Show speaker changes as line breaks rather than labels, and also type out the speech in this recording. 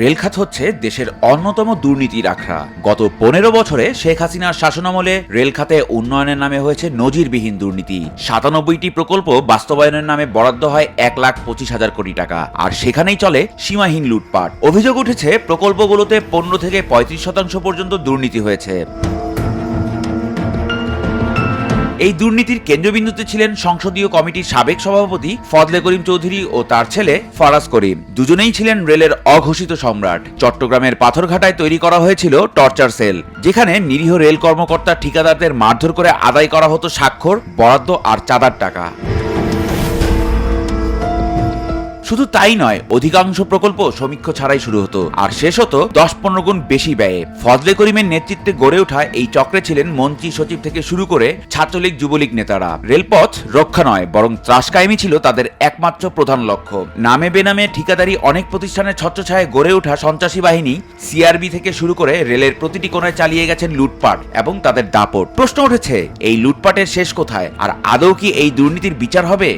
রেলখাত হচ্ছে দেশের অন্যতম দুর্নীতির আখড়া। গত পনেরো বছরে শেখ হাসিনার শাসনামলে রেলখাতে উন্নয়নের নামে হয়েছে নজিরবিহীন দুর্নীতি। সাতানব্বইটি প্রকল্প বাস্তবায়নের নামে বরাদ্দ হয় এক লাখ পঁচিশ হাজার কোটি টাকা, আর সেখানেই চলে সীমাহীন লুটপাট। অভিযোগ উঠেছে, প্রকল্পগুলোতে পনেরো থেকে পঁয়ত্রিশ শতাংশ পর্যন্ত দুর্নীতি হয়েছে। এই দুর্নীতির কেন্দ্রবিন্দুতে ছিলেন সংসদীয় কমিটির সাবেক সভাপতি ফজলে করিম চৌধুরী ও তার ছেলে ফরাজ করিম। দুজনেই ছিলেন রেলের অঘোষিত সম্রাট। চট্টগ্রামের পাথরঘাটায় তৈরি করা হয়েছিল টর্চার সেল, যেখানে নিরীহ রেল কর্মকর্তা ঠিকাদারদের মারধর করে আদায় করা হতো স্বাক্ষর, বরাদ্দ আর চাঁদার টাকা। শুধু তাই নয়, অধিকাংশ প্রকল্প সমীক্ষ ছাড়াই শুরু হতো। আর শেষ হতো দশ পনেরো গুণ বেশি ব্যয়ে। ফজলে করিমের নেতৃত্বে গড়ে ওঠা এই চক্রে ছিলেন মন্ত্রী সচিব থেকে শুরু করে ছাত্রলীগ, যুবলীগ নেতারা। রেলপথ রক্ষা নয়, বরং ত্রাস কায়েমি ছিল তাদের একমাত্র প্রধান লক্ষ্য। নামে বেনামে ঠিকাদারি অনেক প্রতিষ্ঠানের ছত্রছায়ায় গড়ে ওঠা সন্ত্রাসী বাহিনী সিআরবি থেকে শুরু করে রেলের প্রতিটি কোণায় চালিয়ে গেছেন লুটপাট এবং তাদের দাপট। প্রশ্ন উঠেছে, এই লুটপাটের শেষ কোথায়? আর আদৌ কি এই দুর্নীতির বিচার হবে?